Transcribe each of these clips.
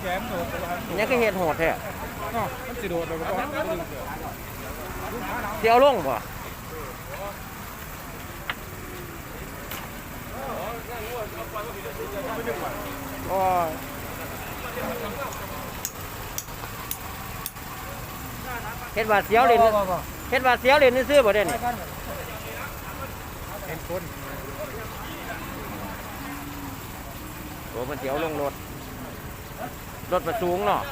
แขนโดดไปแล้วเนี่ยก็เห็ดโหดแท้เนาะมันสิโดดเลยบ่ต้องดึงเสือเสียวลงบ่โอ้ยเฮ็ดว่าเสียวเล่นเฮ็ดว่าเสียวเล่นซื้อๆบ่เด้นี่เป็นคน โอ้มันเสียวลงรถ รถประสูงเนาะ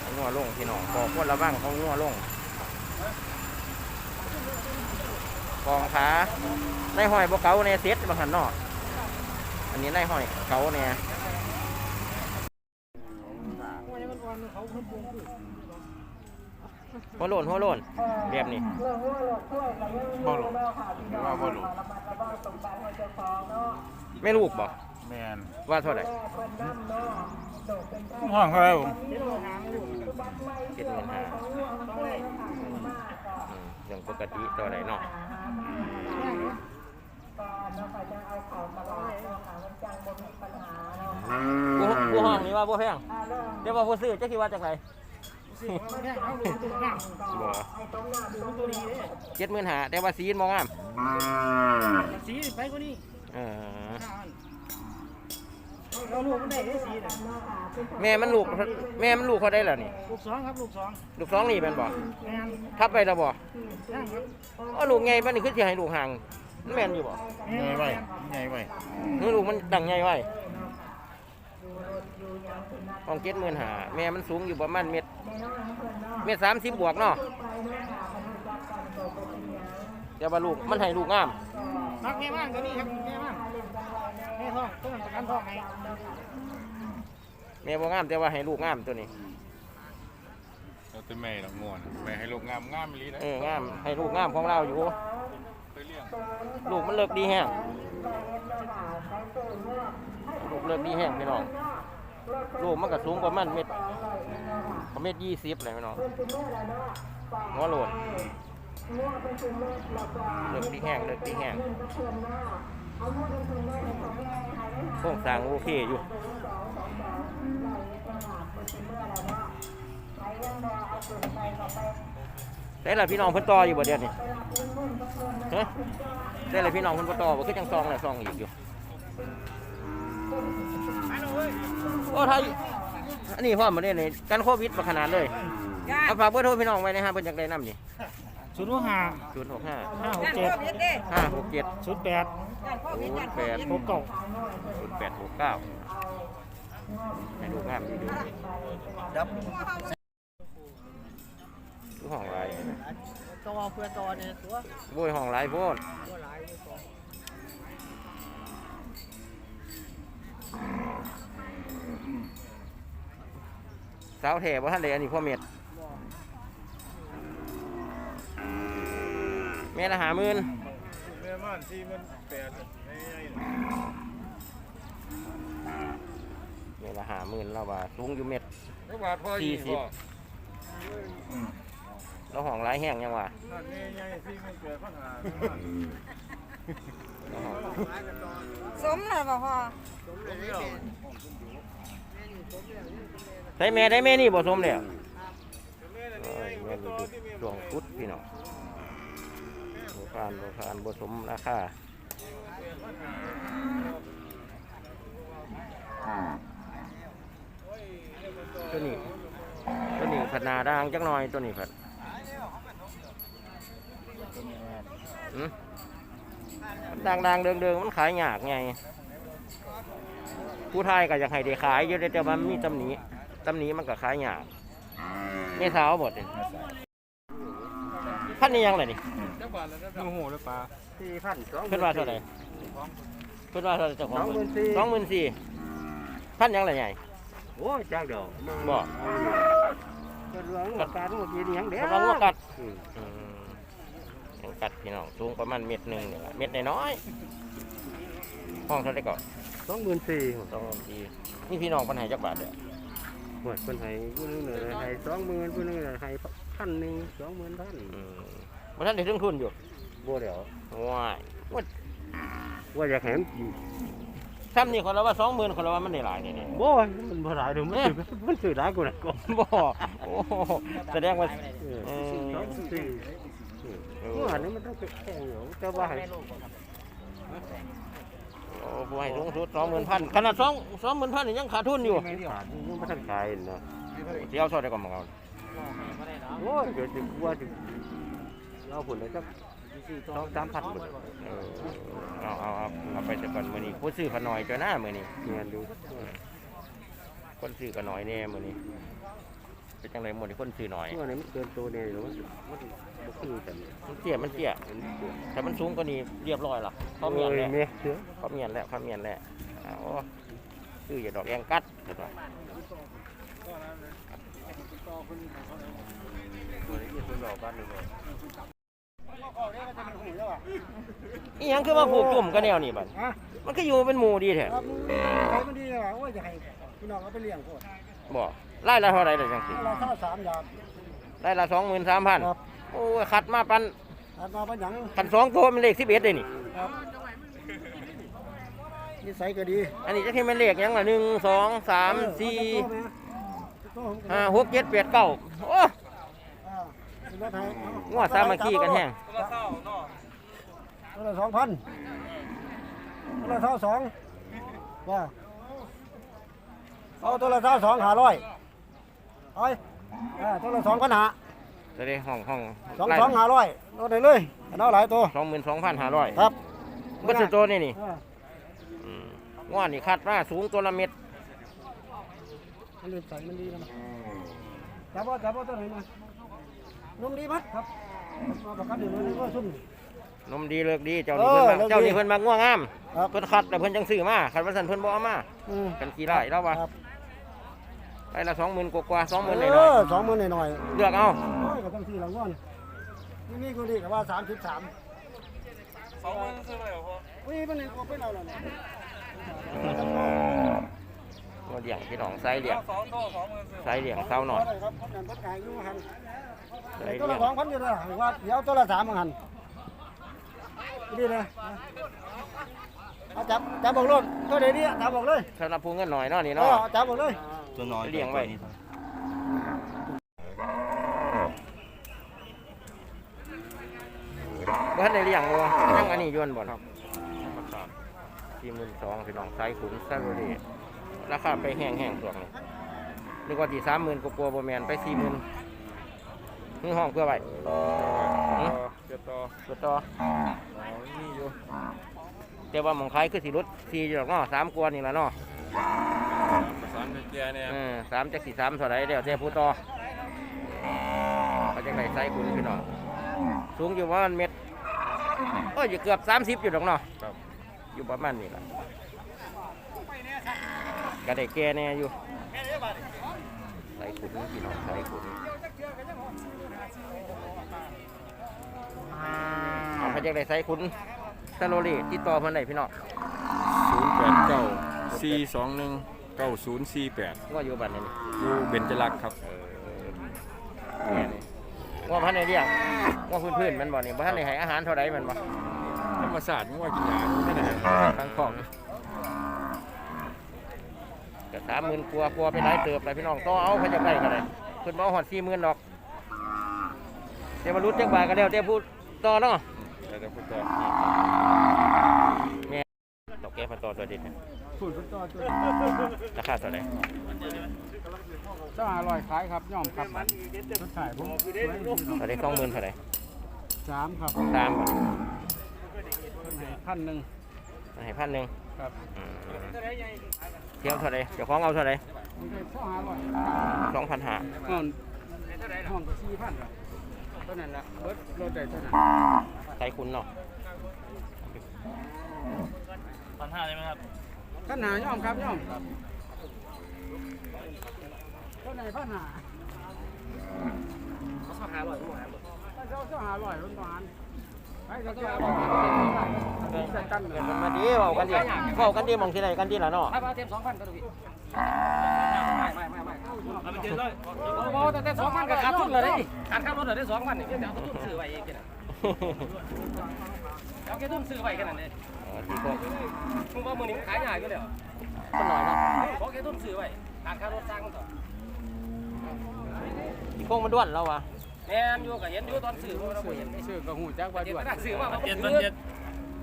เอางัวลงพี่น้องบอกพวกระวังเขางัวลงกองขาในห้อยบกเกาในเซ็ตบางหันนอก อันนี้ในห้อยเกาเนี่ยหัวโลนหัวโลนแบบนี้บ่หลงว่าบ่หลงไม่ลูกบ่แมนว่าเท่าไหร่ห้องเท่าไหร่ผมเจ็ดหมื่นห้าอย่างปกติเท่าไหร่เนาะ ผู้ผู้ห้องนี่ว่าผู้แพงเดี๋ยวว่าผู้ซื้อจะคิดว่าจากไหนบ่เจ็ดหมื่นห้าแต่ว่าสีมันมองงามสีไปกว่านี้เออเราลูกมันได้ได้สีน่ะแม่มันลูกแม่มันลูกเขาได้แล้วนี่ ลูกสองครับลูกสองลูกสองนี่เป็นบ่แม่นทับไปแล้วบ่ย่างครับ อ๋อลูกไงบ้านนี่คือสิให้ลูกห่างมัน แม่นอยู่บ่ใหญ่ไว้ใหญ่ไว้คือลูกมันดังใหญ่ไว้ของเจ็ดหมื่นหาแม่มันสูงอยู่ประมาณเม็ดเม็ดสามสิบบวกเนาะเดี๋ยวว่าลูกมันให้ลูกงามมักแม่บ้านก็นี่ครับแม่บ้านแม่ท้องต้องประกันท้องให้แม่บ่งามแต่ว่าให้ลูกงามตัวนี้เราจะแม่ดอกม่วนแม่ให้ลูกงามงามอีหลีนะเอองามให้ลูกงามของเราอยู่เคยเลูกมันเลิกดีแห้งลูกเลิกดีแห้งพี่น้องลูกมันก็สูงประมาณเม็ดประมาณยี่สิบเลยพี่น้องหัวโหลดเลิกดีแห้งเลิกดีแห้งโครงสร้างโอเคอยู่ได้ละพี่น้องเพิ่นต่ออยู่บ่เดี๋ยวนี้เฮ้ยได้ละพี่น้องเพิ่นบ่ต่อบ่คือจังซองแหละซองอีกอยู่โอ้ไทยอันนี้พร้อมบ่ได้เลยกันโควิดบ่ขนาดเลยเอาฝากเบอร์โทรพี่น้องไว้นะฮะเพิ่นอยากได้นํนี่ศูนย์ห้า065ห้าหกเจ็ด567ศูนย์แปด08หกเก้า0869ให้ดูงามอยู่ดูดูห้องหลาย ตัวเพื่อตัวเนี่ยตัวโว้ยห้องหลายโพดตัวหลายตัวสาวแท้บ่ทันได้อันนี้พ่อเม็ดแม่ละ50,000แม่ม่านที่มันแปดใหญ่เมละหาหมื่นเราว่าสูงอยู่เม็ดๆแล้วบาทพอสี่สิบ เราห้องหลายแห้งยังวะนั่นนี่ใหญ่ที่มันเกิดปัญหาเราห้องสมเลยบ่พ่อใส่แม่ได้แม่นี่บ่สมแล้วเอ้ยแม่นี่ดุดวงพุดพี่น้องบ่ผ่านบ่ผ่านบ่สมราคาตัวนี้ตัวนี้ผัดหนาด่างจักหน่อยตัวนี้ผัดอืมมัน ด่างด่างๆเดิงเดิงๆมันขายยากไงผู้ไทยก็อยากให้ได้ขายอยู่แต่ว่ามันมีตำหนิตำหนิมันก็ขายยากไม่เท้าหมดเลยพันนี้ยังไงนี่จักบาทแล้วนะโอ้โหแล้วปลาสี่พันสองเพิ่นว่าเท่าไหร่เพิ่นว่าเท่าไหร่เจ้าของสองหมื่นสี่สองหมื่นสี่พันยังไงใหญ่โอ้ยจ้างดอกบ่เป็นเรื่องของการว่ากินอย่างเดียวกำลังว่ากัดอืมยัง กัดพี่น้องสูงประมาณเม็ดหนึ่งนี่ล่ะเม็ดน้อยๆห้องเท่าไหร่ก่อนสองหมื่นสี่สองทีนี่พี่น้องปัญหาจักบาทเด้อหวยคนไทยผู้หนึงเลยให้สองหมื่นผู้หนึงเลยให้พันหนึ่งสองหมื่นพันอืมบ่ทันได้ถึงทุนอยู่บัวเดียวว้ายว่าว่าอยากให้มันกินซ้ำนี่คนละว่า20,000คนละว่ามันได้หลายนี่นี่บัวมันบ่หลายเดี๋ยวมันถือมันถือหลายกว่านั้นก็บ่โอ้โหแสดงว่าเออเออสองสี่ เอบัวออันนี้มันต้องเป็นแข่งอยู่แต่ว่าให้โอ้ผู้ให้สูงสุด20,000ขนาด2 20,000นี่ยังขาดทุนอยู่ขาดยังไม่ทันขายเนาะสิเอาเท่าใดก็มาเอาโอ้ยเดี๋ยวจะกลัวจะเอาผลเลยสักสองสามพันหมดเออเอาเอาเอาเอาไปแต่ก่อนมื้อนี้ผู้ซื้อขน้อยจ้ะนะมื้อนี้เงินดูคนซื้อก็น้อยแน่มื้อนี้ เป็นจังไดหมดที่คนซื้อน้อยตัวนี้มันเกินตัวเนี่ยหรือมันมันมันคือกันมันเตี้ยมันเตี้ยแต่มันสูงกว่านี้เรียบร้อยละเขาเมียนแล้วเมียเสือเขาเมียนแล้วเขาเมียนแล้วเอาซื้ออย่าดอกแองกัดเห็นปะตัวนี้คือดอกบ้านหนึ่งเลยอีหยังคือมาผูกจุ่มกันแนวนี่บัดฮะมันก็อยู่เป็นหมู่ดีแท้ครับใครมันดีเลยว่ะโอ้ยจะให้พี่น้องเอาไปเลี้ยงโคตรบ่ ไล่ละเท่าไหร่เลยจังสิเราเท่าสามอย่าง ไล่ละสองหมื่นสามพันครับ โอ้ยขัดมาปันอัดมาเป็นหยังพันสองตัวมันเลขสิบเอ็ดเลยนี่ ครับนิสัยก็ดีอันนี้จะให้มันเลขหยังละหนึ่งสองสามสี่ห้าหกเจ็ดแปดเก้าโอ้งัวสามัคคีกันแห้งตัวละสองพันตัวละเท่าสองว่าเอาตัวละเท่าสองหาร้อยเอา ไปอ่าตัวละสองพันหาจะได้ห้องห้องสองสองหาร้อยเอาได้เลยเอาหลายตัวสองหมื่นสองพันห้าร้อยครับเบัตรตัวนี่นี่อ่าอืมว่านี่คาดว่าสูงตัวละเม็ดมันดีใส่มันดีนะจับว่าจับว่าตัวไหนมานุ่มดีมั้ยครับมาประกันอยู่นี่ก็ซุ่ม นมดีเลิกดีเจ้านี่เพิ่นมาเออเลิกดีเจ้านี่เพิ่นมาง่วงงามครับ เพิ่นคัดแต่เพิ่นจังซื้อมาคันว่าซั่นเพิ่นบ่เอามาอืม กันกี่ไร่แล้ววะครับ ไปละสองหมื่นกว่าๆสองหมื่นหเอน่อยอสองหมื่นหน่อยๆเลือกเอาๆโอ้ยก็ต้องสี่หลังวันนี่นี่กูดีกับว่าสามสิบสามสองหมื่นซื้อไปเหรอพ่ออุ้ยมันเองเอาไปเอาแล้วเนี่ยตัวเลี้ยงพี่น้องไซเลี้ยงไซเลี้ยงเศร้าหน่อยครับผมนั่นเพิ่นขายอยู่หันไซตัวเลี้ละยงสองพันอยู่เลยว่าเดี๋ยวตัวละสามหันดีเลยเอาจับจับบอกเลยตัวเดี๋ยวนี้จับบอกเลยสำหรับผู้เงินหน่อยเนาะนี่เอเนาะอจับบอกเลย ตัวน้อยเลี้ยงไว้บ่ทันได้เลี้ยงบ่ยังอันนี้อยวนบ่ครับสี่หมื่นสองพี่น้องไซขุนซาโรเดราคาไปแห้งๆส่วนนี้นึกว่าที่สามหมื่นกว่าๆบ่แม่นไปสี่หมื่นนี่ห้องเพื่อไว้หือเดี๋ยวต่อเพื่อต่ออ๋อนี่อยู่แต่ว่าหมองขายคือสิรถสี่อยู่หรอกเนาะสามกว่านี่ละเนาะประสานกับแกเนี่ยเออสามจากสี่สามเท่าไหรเดี๋ยวแต่ผู้ต่อเขาจะไหนไซส์คุณพี่น้องสูงอยู่ประมาณเม็ดก็อยู่เกือบสามสิบอยู่หรอกเนาะครับอยู่ประมาณนี้แหละก็ได้แก่แน่อยู่ไซส์ขุนพี่น้องไซส์ขุนเอาไปจากไหนไซส์ขุนซาโลลีติดต่อเพิ่นได้พี่น้องศูนย์แปดเก้าสี่สองหนึ่ง เก้าศูนย์สี่แปดว่าอยู่บ้านนี้นี่อยู่เบญจรักษ์ครับแม่นี่ว่าพันในเรียกว่าพื้นพื้นๆมันบ่นี่บ่ทันได้ให้อาหารเท่าใดมันบ่ธรรมศาสตร์ยังว่ากินยาไม่ได้ทางของก็สามหมื่นกลัวกลัวไปหลายเติบเลยพี่น้องต่อเอาไปจากไหนกันเลยเพิ่นบ่ฮอดสี่หมื่นดอกเดี๋ยวมารุดจักบาทกันแล้วเดี๋ยวพูดต่อเนาะเดี๋ยวพูดต่อตกแก้ พันต่อตัวเด็ดเนี่ยฝุ่นเป็นตัวตัวราคาเท่าไหร่เจ้าอร่อยขายครับย่อมครับรถขายผมเท่าไหร่สองหมื่นเท่าไหร่สามครับสามพันหนึ่งให้พันหนึ่งครับเที่ยวเท่าไหร่เดี๋ยวของเอาเท่าไหร่มันเป็นข้อหาอร่อยสองพันห้าห้องห้องสี่พันเท่านั้นละเบิร์ดรถได้เท่านั้นใช้คุณเนาะ ขันห้าได้ไหมครับขนาย่อมครับย่อมเท่าไหนพันหาเขาชอบหาอร่อยด้วยเขาเขาหาอร่อยร้อนเกิดมันมาดีเว้ากันดีเว้ากันดีมองที่ไหนกันดีล่ะเนาะเอาเต็มสองพันก็ดูพี่ไม่ไม่ไม่ไม่เอาไปเจอเลยโอ้โหแต่สองพันก็ขาดทุนเลยดิขาดค่ารถเลยได้สองพันเนี่ยเดี๋ยวเอาทุนซื้อไว้เองกัน เอาแค่ทุนซื้อไว้กันนั่นเองเออที่โคกมึงว่ามือนี้ขายง่ายก็เดี๋ยวคนหน่อยเนาะขอแค่ทุนซื้อไว้ขาดค่ารถสร้างมันต่อที่โคกมันด้วนแล้ววะแม่นอยู่ก็เห็นอยู่ตอนซื้อเราบ่เห็นชื่อก็หูจักว่าเห็นด้วยแต่ซื้อมาเห็นมันเห็น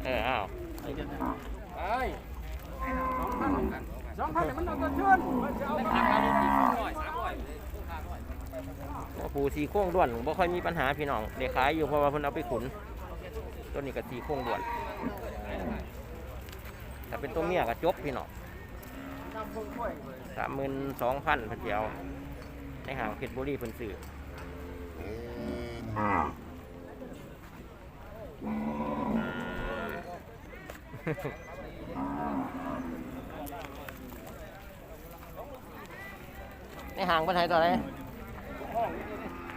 เอออ้าวไปสองพันมันเอาตัวเชื่อนแต่ขาดค่ารถอีกสองร้อยสามร้อย ปูสีโค้งด้วนบ่ค่อยมีปัญหาพี่น้องเด็กขายอยู่เพราะว่าเพิ่นเอาไปขุนตัวนี้ก็สีโค้งด้วนถ้าเป็นตัวเมียก็จบพี่น้องสามหมื่นสองพันพันเดียวในห้างเพชรบุรีเพิ่นซื้อในห้างเพิ่นให้ตัวไหน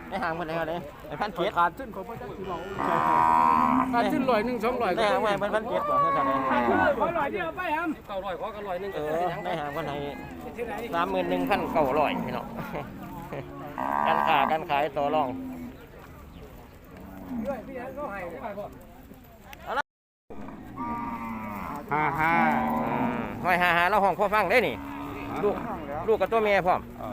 ในห้างเพิ่นให้ตัวไหนไอ้พันเจ็ดขาดขึ้นของพระเจ้าที่บอกขาดขึ้นลอยหนึ่งสองลอยในห้างเพิ่นให้เพิ่นพันเจ็ดบ่เท่าไหร่ขอลอยเดียวไปครับเก้าร้อยขอกันร้อยหนึงเอก็อเป็นยังในไงห้างเพิ่นให้สามหมื่นหนึ่งพันเก้าร้อยพี่น้องการค้าการขายต่อรองห้าห้าอืมห้อยหาหาเราห้องพ่อฟังได้นี่ลูกลูกกับตัวเมียพร้อมอ๋อ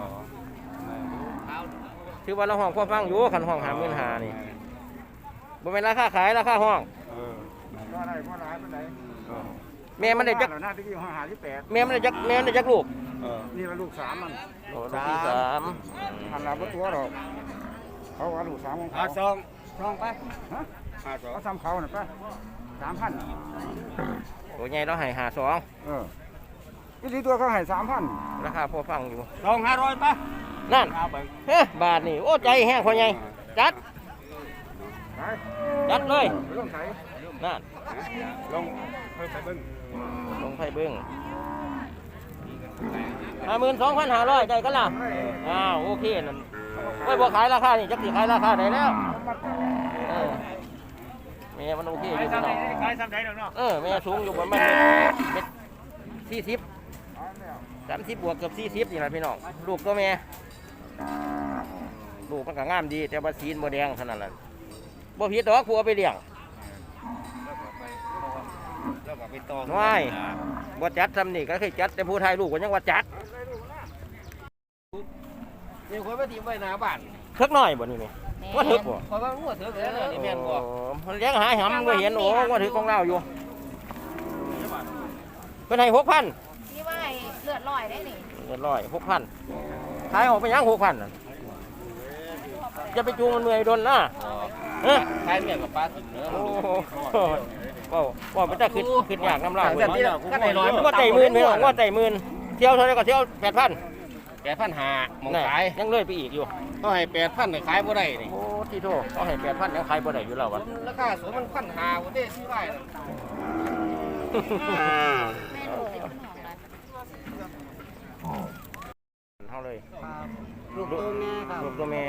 ถือว่าเราห้องพ่อฟังอยู่คันห้องหาหมื่นหานี่บ่เป็นราคาขายราคาห้อง เออก็ได้ก็ได้ก็ได้เออแม่มันได้จักหน้าที่ห้าหาที่แปดแม่มันได้จักแม่มันได้จักลูกเออนี่ละลูกสามมันโอ้ลูกที่สามหันหลังก็ตัวหรอกเขาว่าลูกสามของเขาห้าสองช่องไปฮะห้าสองเขาทำเขาน่ะไปสามพันตัวใหญ่เราให้หาสองเออวิธีตัวเขาให้สามพันราคาพ่อฟังอยู่สองห้าร้อยปะ นั่นเอาไปเฮ้ยบาทนี่โอ้ใจแห้งพ่อใหญ่จัดไปจัดเลยไม่ต้องใส่นั่นลงเพิ่มไปเบิ้งลงไฟเบิ้งห้าหมื่นสองพันห้าร้อยใจกันล่ะอ้าวโอเคนั่นไว้บ่ขายราคานี่จักสิขายราคาได้แล้วเออแม่มันโอเคอยู่พี่น้องขายซ้ำได้แล้วเนาะเออแม่สูงอยู่ประมาณเม็ดสี่สิบสามสิบบวกเกือบสี่สิบนี่แหละพี่น้องลูกตัวแม่ ลูกมันก็งามดี แต่ว่าสีนบ่แดงเท่านั้นแหละบ่ผิดดอกผัวไปเลี้ยงแล้วก็ไปต่อน้อยบ่จัดทำนี่ก็เคยจัดแต่ผู้ไทยลูกก็ยังว่าจัดมีคนมาทีมไว้หน้าบ้านเทิกน้อยบ่นี่นี่ว่าถึกบ่ขอว่างัวเถือะเลยนี่แม่นบ่โอ้มันเลี้ยงหาหำก็เห็นโอ้ว่าถึกของเราอยู่เป็นให้หกพันที่ว่าให้เลือดลอยได้นี่เรียบร้อยหกพัน ขายออกไปยังหกพันน่ะจะไปจูงมันเมื่อยโดนนะเอ้อขายเมียกับปลาถึงเนื้อโอ้โหว่าว่ามันจะขึ้นขึ้นยากน้ำลายแต่ที่ก็ได้ร้อยว่าใจหมื่นพี่น้องว่าใจหมื่นเที่ยวเท่าไหรก็เที่ยวแปดพันแปดพันหาหมองน่ะขายยังเลยไปอีกอยู่ต้องให้แปดพันขายบ่ได้นี่โอ้ที่โทษเขาให้แปดพันยังขายบ่ได้อยู่แล้ววะราคาสูงมันพันหาบ่ได้ซื้อไว้ แม่ลูกเป็นหอมนะ เท่าเลยลูกตัวแม่ครับลูกตัวแม่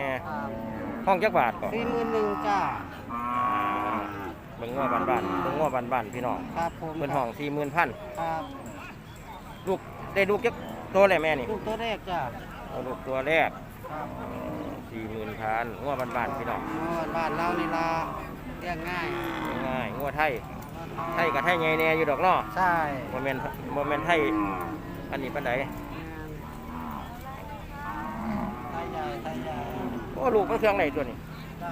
ห้องจักบาทก่อนสี่หมื่นหนึ่งจ้าเบิ่งง้อบ้านบ้านๆเบิ่งง้อบ้านบ้านๆพี่น้องครับผมเป็นห้องสี่หมื่นพันครับลูกได้ลูกจักตัวเลยแม่นี่ลูกตัวแรกจ้าเอาลูกตัวแรกครับสี่หมื่นพันง้อบ้านบ้านๆพี่น้องนอนบ้านเรานี่ละเลี้ยงง่ายง่ายๆง้อไทยไทยกับไทยใหญ่แน่อยู่ดอกเนาะใช่โมเมนโมเมนไทยอันนี้ปันไดไทยใหญ่ไทยใหญ่ โอ้ ลูกมันเครื่องไหนตัวนี้ใช่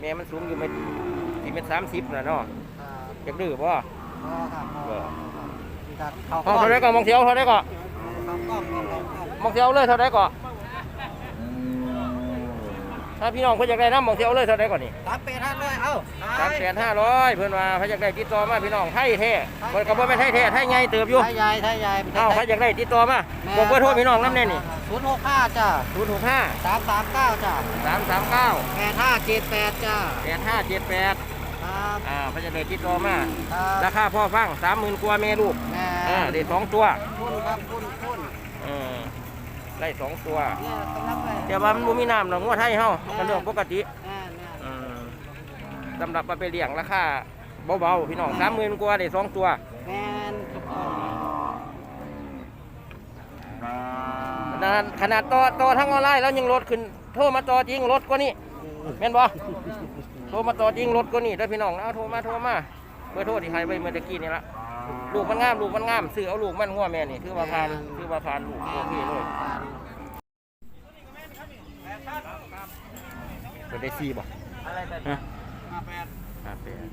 แม่มันสูงอยู่เม็ดสี่เม็ดสามสิบนะเนาะครับอยากดื้อป่ะพ่อครับพ่อครับเขาห้องเท่าไรก็มองเที่ยวเท่าไรก็เขากล้องเขากล้องมองเที่ยวเลยเท่าไรก็ ถ้าพี่น้องเพิ่นอยากได้น้ำมองเที่ยวเลยเท่าไรก่อนนี่สามเป็ดห้าร้อยเอ้าสามแสนห้าร้อยเพิ่นว่าเพิ่นอยากได้ติดต่อมาพี่น้องไทยแท้เพิ่นก็บ่แม่นไทยแท้ไทยใหญ่เติบอยู่ไทยใหญ่ไทยใหญ่เอ้าเพิ่นอยากได้ติดต่อมาบอกเบอร์โทรพี่น้องน้ำแน่นี่ศูนย์หกห้าจ้าศูนย์หกห้าสามสามเก้าจ้าสามสามเก้าแปดห้าเจ็ดแปดจ้าแปดห้าเจ็ดแปดครับอ่าเพิ่นจะได้ติดต่อมาครับราคาพ่อฟังสามหมื่นกว่าแม่ลูกแม่อ่าได้สองตัวคุณครับคุณคุณเออ ได้สองตัว เนี่ยต้องรับไปแต่ว่ามันบ่มีน้ำหรอกงัวไทยเฮาก็เรื่องปกติแม่แม่อืมสำหรับมาไปเลี้ยงราคาเบาๆพี่น้องสามหมื่นกว่าได้สองตัว แมนครับขนาดขนาดต่อต่อทั้งออนไลน์แล้วยังลดขึ้นโทรมาต่อจริงลดกว่านี้แม่นบ่โทรมาต่อจริงลดกว่านี้เด้อพี่น้องเอาโทรมาโทรมาเบอร์โทรที่ให้ไว้เมื่อตะกี้นี่ละลูกมันงามลูกมันงามซื้อเอาลูกมันงัวแม่นี่ถือว่าผ่านถือว่าผ่านลูกโอเคเลยเปิดได้สี่บ่อะไรแบบฮะห้าแปดห้าแปด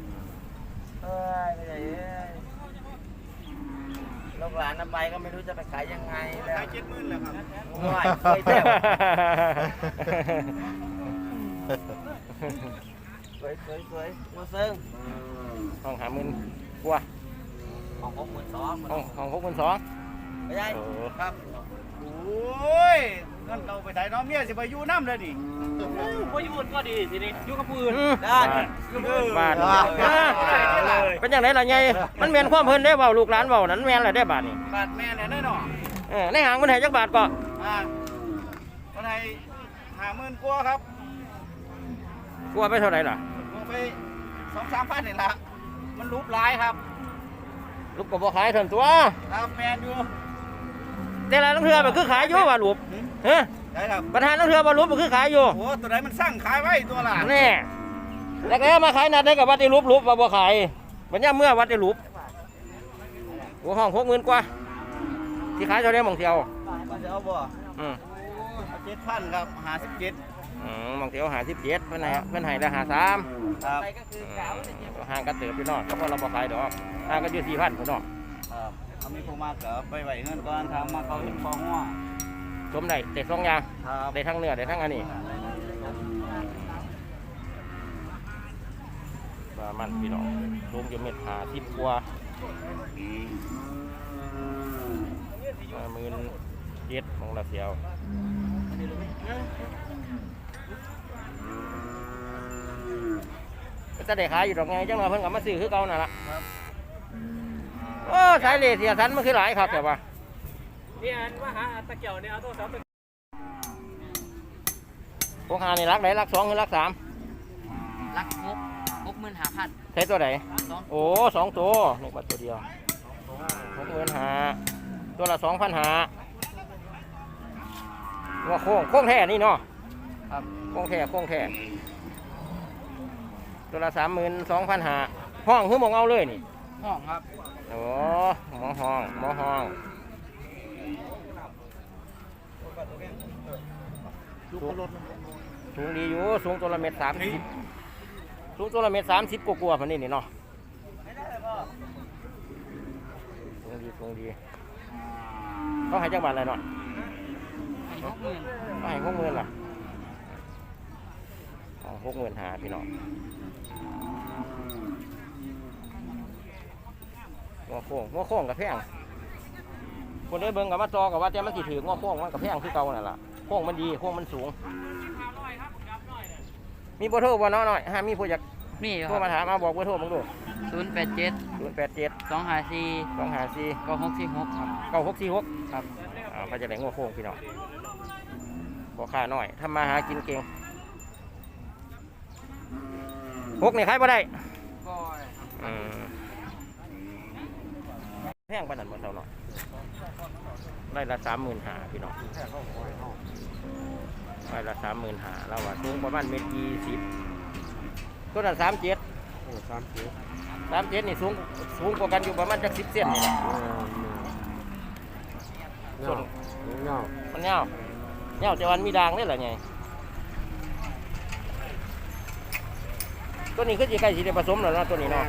เอ้ยไม่ได้เอ้ยลูกหลานนำไปก็ไม่รู้จะไปขายยังไงแล้วขายเจ็ดหมื่นแล้วครับง่ายเคยเที่ยวสวยสวยสวยมาซึ้งห้องหาหมื่นกว่าของหกหมื่นสองห้องห้องหกหมื่นสองไม่ใช่เออครับโอ้ย เงินเก่าไปไทยน้องเมียสิไปอยู่น้ำเลยดิบ่อยู่ก็ดีทีนี้อยู่กับผู้อื่นอืมได้บาทอ่าเป็นอย่างไรล่ะไงมันแมนความเพิ่นได้เบาลูกหลานเบานั้นแมนอะไรได้บาทนี่บาทแม่เนี่ยแน่นอนเออในหางมันให้จักบาทก็อ่าคนไทยหาหมื่นกว่าครับกลัวไปเท่าไหร่ล่ะลงไปสองสามพันนี่ละมันรูปหลายครับลูกก็บ่ขายเท่านตัวครับแมนอยู่ แต่ละลังเทือมันคือขายอยู่ว่าลูกเฮ้ยได้ครับปัญหาลังเทือบ่ลูกมันคือขายอยู่ โอ้ตัวไหนมันสร้างขายไว้ตัวละแน่แล้วก็มาขายนัดได้กับวัดได้รูปรูปว่าบ่ขายปัญญามเมื่อวัดได้รูปหัวห้องหกหมื่นกว่าที่ขายเท่าไหร่หมองเที่ยวมันจะเอาบ่อืมเจ็ดพันครับหาสิบเจ็ดอืมหมองเที่ยวหาสิบเจ็ดเพิ่นให้เพิ่นให้ละหาสามครับห่างกันเติบพี่น้องก็พอเราบ่ขายดอกห่างกันอยู่สี่พันพี่น้อง ครับเขามีผู้มากเกิดไปไหวเงินก่อนทำมาเขาเห็นฟองหัวชมได้แต่สองอย่างครับได้ทั้งเนื้อได้ทั้งอันนี้ว่ามันพี่น้องลงจะเม็ดหาสิบกว่าหมื่นเจ็ดของเราเสียวก็จะได้ขายอยู่ดอกไงจังเราเพิ่นกลับมาซื้อคือเก่านั่นละ โอ้สายเลเสียสันมันคือหลายครับแต่ว่านี่อันว่าหาตะเกียวเนี่ยเอาโทรศัพท์ไปพวกหานี่รักไหนรักสองหรือรักสามลักหกหกหมื่นห้าพันใช้ตัวไหนสองโอ้สองตัวนี่มาตัวเดียวหกหมื่นหาตัวละสองพันหาว่าโค้งโค้งแท้นี่เนาะครับโค้งแท้โค้งแท้ตัวละสามหมื่นสองพันหาห้องคือหมองเอาเลยนี่ห้องครับ โอ้หมอห้องหมอห้องสูงดีอยู่สูงตัวละเมตรสามสิบสูงตัวละเมตรสามสิบกว่าๆพันนี่นี่เนาะสูงดีสูงดีเขาให้จังหวัดอะไรเนาะหกหมื่นเขาให้หกหมื่นล่ะอ๋อหกหมื่นหาพี่น้อง งัวโค้งงัวโค้งกับแพงคนได้เบิ่งกับมาจอกับว่าแต่มันสิถืองัวโค้งมันกับแพงคือเก่านั่นล่ะโค้งมันดีโค้งมันสูง มีเบอร์โทรบ่เนาะหน่อยฮะมีผู้อยากนี่คโทรรับมาถามมาบอกเบอร์โทรมึงดูศูนย์แปดเจ็ดศูนย์แปดเจ็ดสองห้าสี่สองห้าสี่เก้าหกสี่หกครับเก้าหกสี่หก ครับ อ่าเขาจะได้งัวโค้งพี่น้องพอค่าน้อยทำมาหากินเก่งหกนี่ขายบ่ได้ก็อืมแพ งปานนั้นบ่เท่าเนาะไร่ละสามหมื่นหาพี่น้องไร่ละสามหมื่นหาเราว่าสูงประมาณเมตรยี่สิบตัวนั้นสามเจ็ดสามสิบสามเจ็ดนี่สูงสูงกว่ากันอยู่ประมาณจักสิบเซนนี่แหละส่วนเงามันเงาเงาแต่วันมีด่างนี่แหละไงตัวนี้คือจีใกล้สีได้ผสมแล้วเนาะตัวนี้เนาะ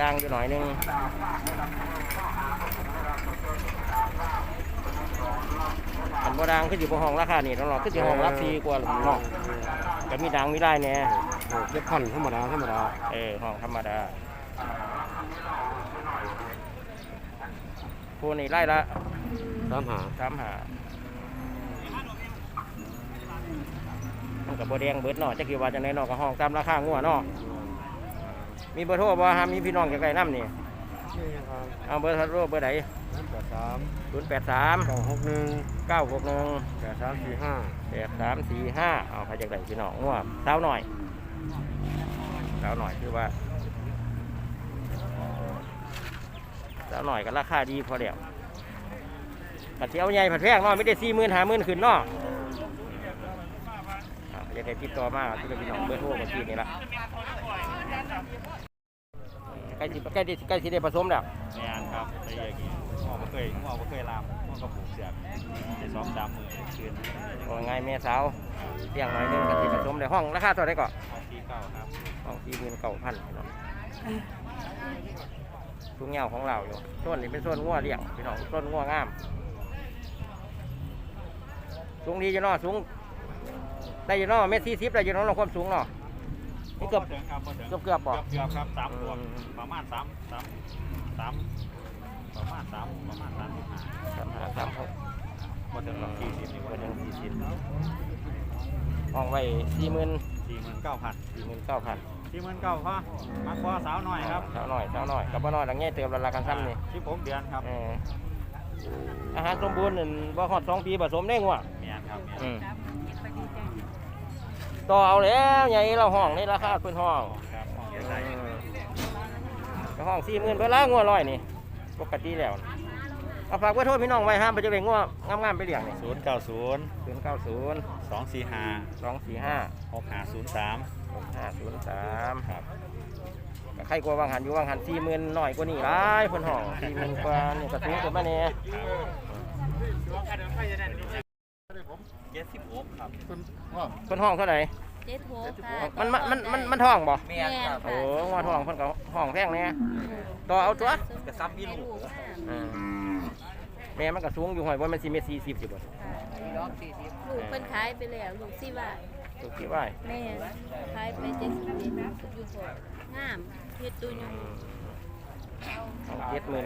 ด่างอยู่หน่อยหนึงอันบ่ด่างคืออยู่บนห้องราคานี่เนาะคืออยู่ห้องรักซีกว่าเนาะก็มีด่างมีได้แน่เจ็ดพันธรรมดาธรรมดาเออห้องธรรมดาพวกนี้ไล่ละสามหาสามหามันกับโบแดงเบิดเนาะจะกี่ว่าจังไดเนาะกับห้องตามราคางัวเนาะ มีเบอร์โทรบ่ฮะมีพี่น้องใกล้ๆน้ำนี่เอาเบอร์โทรเบอร์ไหนแปดสามศูนย์แปดสามเก้าหกหนึ่งเก้าหกหนึ่งแปดสามสี่ห้าแปดสามสี่ห้าเอาไปจากไหนพี่น้องง่วงเท้าหน่อยเท้าหน่อยคือว่าเท้าหน่อยก็ราคาดีพอแล้วผัดเที่ยวใหญ่ผัดแพงเนาะไม่ได้สี่หมื่นห้าหมื่นขึ้นเนาะเอาอยากได้ติดต่อมาที่พี่น้องเบอร์โทรเมื่อกี้นี่ละ ใกล้สิใกล้สิใกล้สิได้ผสมแล้วแม่นครับได้อย่างนี้งอบ่เคยงอบ่เคยลามงอก็ผูกเสือกได้สองสามหมื่นคืนว่าไงแม่สาวเลี้ยงหน่อยหนึงก็สิผสมในห้องราคาเท่าไหร่ก็ห้องที่เก้าครับห้องสี่หมื่นเก้าพันพี่น้องทุ่งเหงาของเราอยู่ส่วนนี้เป็นส่วนงัวเลี้ยงพี่น้องส่วนงัวงาม สูงดีอยู่เนาะสูงได้อยู่เนาะเมตรสี่สิบได้อยู่เนาะเราความสูงเนาะ นี่เกือบถึงครับบ่ถึงเกือบเกือบบ่เกือบครับสามขวบอืมประมาณสามสามสามประมาณสามประมาณสามสิบห้าสามห้าสามหกบ่ถึงหรอกสี่สิบนี่วับ่นหถึนึ่งงสี่สิบห้องไว้สี่หมื่นสี่หมื่นเก้าพันสี่หมื่นเก้าพันสี่หมื่นเก้าพ่อมักพ่อสาวหน่อยครับเท่าหน่อยเท่าหน่อยกับบ่น้อยดังเงี้ยเติมละละกันซ้ำนี่สิบหกเดือนครับเอออาหารสมบูรณ์นั่นบ่ฮอดสองปีผสมได้งัวแม่นครับแม่นอืม ต่อเอาแล้วใหญ่เราห้องนี่ราคาเพิ่นห้องครับห้องใหญ่เออก็ห้องสี่หมื่นเพิ่นละงัวร้อยนี่ปกติแล้วเอาฝากไว้โทษพี่น้องไว้ห้ามไปจะเป็นงัวงามๆไปเลี้ยงนี่ศูนย์เก้าศูนย์ศูนย์เก้าศูนย์สองสี่ห้าสองสี่ห้าหกห้าศูนย์สามหกห้าศูนย์สามครับก็ใครกลัววางหันอยู่วางหันสี่หมื่นน้อยกว่านี่หลายเพิ่นห้องสี่หมื่นกว่านี่ก็สูงขึ้นมาเนี่ย เจ็ดสิบหกครับเพิ่นห้องเท่าไหร่เจ็ดหกค่ะมันมันมันมันมันท้องบ่แม่นค่ะโอ้งัวท้องเพิ่นก็ห้องแพงแน่ต่อเอาตัวกระซับพี่ลูกอืมแม่มันก็สูงอยู่หอยว่ามันสิเมตรสี่สิบสิบ่ลูกเพิ่นขายไปแล้วลูกสิว่าถูกที่ว่าแม่ขายไปเจ็ดสิบเอ็ดอยู่ก่อนงามเฮ็ดตัวอยู่ เจ็ดหมื่น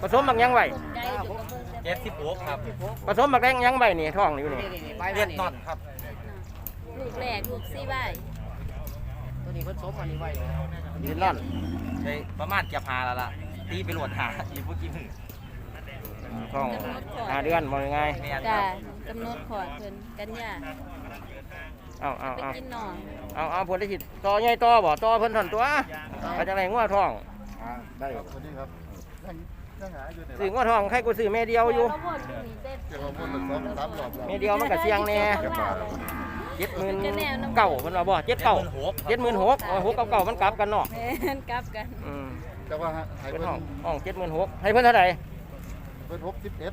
ผสมบักยังไหวใจอยู่กับเบิ่งเจ็ดสิบหกครับผสมบักแดงยังไหวนี่ท้องนี่อยู่นี่เลียดนอตครับ ลูกแรกลูกสิว่ายืนนั่นได้ประมาณเกียร์พาแล้วล่ะ ตีไปโหลดหาอีกพวกกี่มือท้องห้าเดือนบอกยังไงแม่นคจ้ารับกำหนดขอดเพิ่นกันยา เอาเอาไปเอากินหนองเอาเอาผลได้สิต่อใหญ่ต่อบ่ต่อเพิ่นถอนตัวก็จังไรงัวท้องได้ครับสวัสดีครับยังหาอยู่เนี่ยซื้องัวท้องใครกูซื้อแม่เดียวอยู่ แล้ววนอยู่นี่เต้นเกี่ยวกับมันสองสามรอบแล้ว แม่เดียวมันก็เสี่ยงแน่เจ็ดหมื่นเก่าเพิ่นว่าบ่เจ็ดเก่าเจ็ดหมื่นหกหกเก่าเก่ามันกลับกันเนาะแม่นกลับกันอืมแต่ว่าให้เป็นเพิ่นห้องห้องเจ็ดหมื่นหกให้เพิ่นเท่าไหร่เพิ่นหกสิบเอ็ด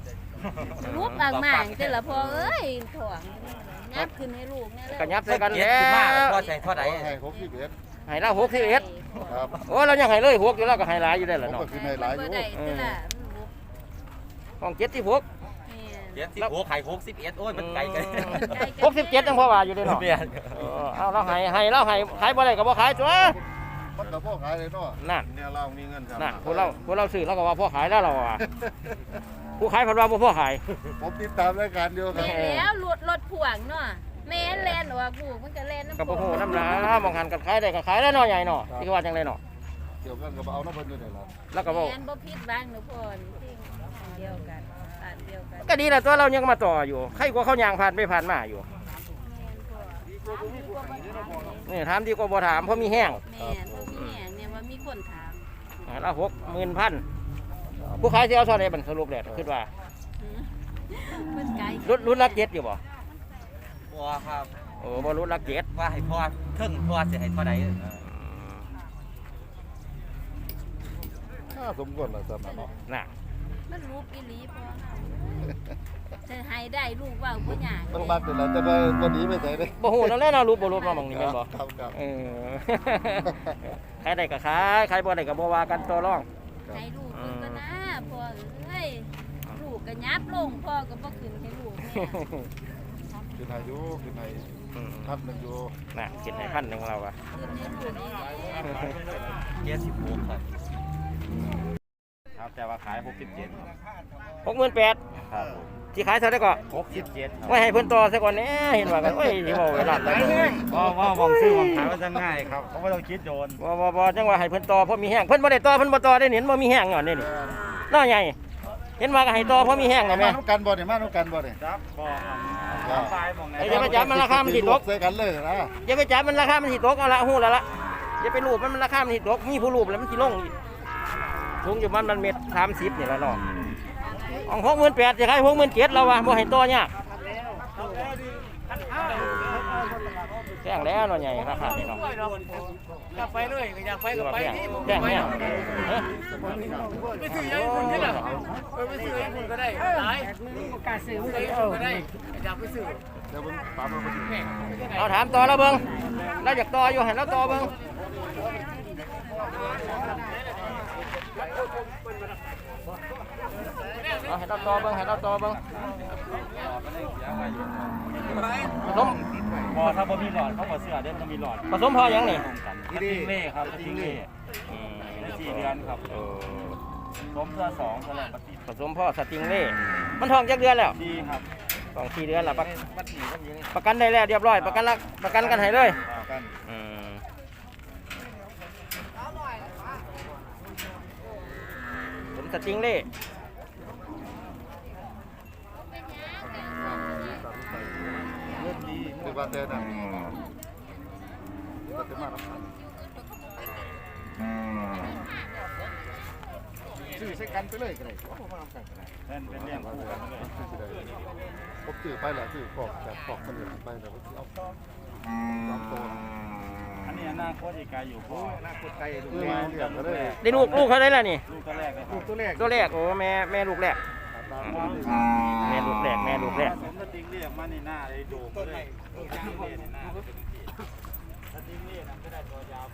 รูปอ่างหมางแต่ละพอเอ้ยถ่วง งับขึ้นให้ลูกเนี่ยกระยับใส่กันเจ็ดแล้สิบห้าวพอใส่เท่าไหร่ให้หกสิบเอ็ดให้เราหกสิบเอ็ดครับโอ้เรายังให้เลยหกอยู่แล้วก็ให้หลายอยู่ได้ผละมเนาะก็คือในหลายอบ่ยู่ได้แต่ละห้องเจ็ดสิบหกเจ็ดสิบหกไข่หกสิบเอ็ดโอ้ยมันไกลกันหกสิบเจ็ดยังพอว่าอยู่ได้เนาะแม่นเออเอาเราให้ให้เราให้ขายบ่ได้ก็บ่ขายตัวมันก็พ่อขายเลยเนาะนั่นเนี่ยเรามีเงินครับนั่นพวกเราพวกเราซื้อเราก็ว่าพ่อขายแล้วเราอะ ผู้ขายเพันว่าบ่พ่อขาย ผมติดตามรายการเดียวครับ แม่แล้วรถรถพ่วงเนาะแม่นแล่นออกลูกมันก็แล่นน้ำกับบ่ฮู้น้ำหนามองหันกันขายได้ก็ขายแล้วเนาะใหญ่เนาะที่ว่าจังไดเนาะเกี่ยวกันกับเอาน้ำเพิ่นอยู่นี่ล่ะแล้วก็บ่แม่นบ่ผิดบ้างหนูพรสิ่งเดียวกันบ้านเดียวกันก็ดีแล้วตัวเรายังมาต่ออยู่ใครกว่าเขายางผ่านไปผ่านมาอยู่แม่นพ่อถามดีกว่าบ่ถามนี่ถามดีกว่าบ่ถามเพราะมีแห้งแม่นบ่มีแหงเนี่ยว่ามีคนถามละหกหมื่นพัน ผู้ขายสิเอาเท่าไหร่บัดสรุปแล้วคิดว่าหือมันไกลรุ่นรุ่นละเจ็ดอยู่บ่บัวครับ โอ้บ่รุ่นละเจ็ดว่าให้พ่อเทิงพ่อเสียให้เท่าไหร่น่าสมควรล่ะสำนักเนาะน่ะมันรูปอีหลีพ่อจะให้ได้ลูกเว้าบ่ยากต้องรักเดี๋ยวเราจะไปวันนี้ไปใส่เลยบ่ฮู้นั่นแหละเนาะรูปบ่รูปเนาะหมองนี้แม่นบ่ครับครับ เออขายได้ก็ขายขายบ่ได้ก็บ่ว่ากันต่อรอง ให้ลูกเพิ่นก็นะพ่อเอ้ยลูกก็ยับลงพ่อก็บ่ขึ้นให้ลูกแม่คือไทยอยู่คือไทยอืมทับหนึ่งอยู่น่ะกินให้พันหนึ่งเราอะขึ้นให้ลูกอีกเจ็ดสิบหกครับ ครับแต่ว่าขายหกสิบเจ็ดหกหมื่นแปดคครับผมที่ขายเท่าไหร่ก็หกสิบเจ็ดครับไว้ให้เพิ่นต่อซะก่อนแหน่เห็นว่ากันโอ้ยสิบอกเวลาตายเพราะว่ามองซื้อมองขายมันจะง่ายครับเขาไม่ต้องคิดโดนบ่บ่บ่จังว่าให้เพิ่นต่อเพราะมีแห้งเพิ่นบ่ได้ต่อเพิ่นบ่ต่อได้เห็นบ่มีแห้งก่อนนี่นี่น้อใหญ่เห็นว่าก็ให้ต่อเพราะมีแห้งไงแม่มานุกันบ่เนี่ยมานุกันบ่เนี่ยจับบอกครับปลายมองไหนไอ้จะไปจับมันราคามันสิตกใส่กันเลยนะอย่าไปจับมันราคามันสิตกเอาละฮู้แล้วละอย่าไปรูปมันมันราคามันสิตกมีผู้รูปแล้วมันสิลงอีก สูงอยู่มันมันเม็ด30นี่ละเนาะของ68,000จะขาย67,000แล้ววะบ่ให้ต่อยากแพงแล้วเนาะใหญ่ราคาเนี่ยเนาะอยากไปเลยอยากไปก็ไปแพงที่ผมแพงเนี่ยไปซื้อยังคุณนี่แหละไปซื้อยังคุณก็ได้หลายกาซื้อไปก็ได้อยากไปซื้อเดี๋ยวผมปาถามต่อแล้วเบิ่งเราอยากต่ออยู่ให้เราต่อเบิ่ง เอาให้เราต่อเบิ่งให้เราต่อเบิ่งผสมพอถ้าบ่มีหลอดเขาบ่เสื้อเด่นต้องมีหลอดผสมพอยังนี่สติงเล่ครับสติงเล่ได้สี่เดือนครับผมเสื้อสองเท่าไหร่ปฏิผสมพ่อสติงเล่มันท้องจักเดือนแล้วดีครับสองสี่เดือนแล้วประวัดหนีวัดยิงประกันได้แล้วเรียบร้อย ประกันละประกันกันให้เลยกันอืมผมสติงเล่ เลือดดีเลือด บาเตนอะบาเตนมาครับซื้อใช้กันไปเลยก็ได้ผมมาทำกันก็ได้เล่นเป็นเรื่องคู่กันเลยผมซื้อไปแล้วซื้อปอกแบบปอกมันเหลือไปแล้วเอาเอาตัวอันนี้อนาคตอีกไกลอยู่พ่อหน้าคนไกลดูแลเรียกก็ได้ได้ลูกลูกเขาได้แล้วนี่ลูกตัวแรกเลยครับตัวแรกตัวแรกโอ้แม่แม่ลูกแรกแม่ลูกแรกแม่ลูกแรกผมสติงเรียกมาในหน้าเลยโด่งเลย สติงเรียกในหน้าสติงเรียกนั้นก็ได้ตัวยาว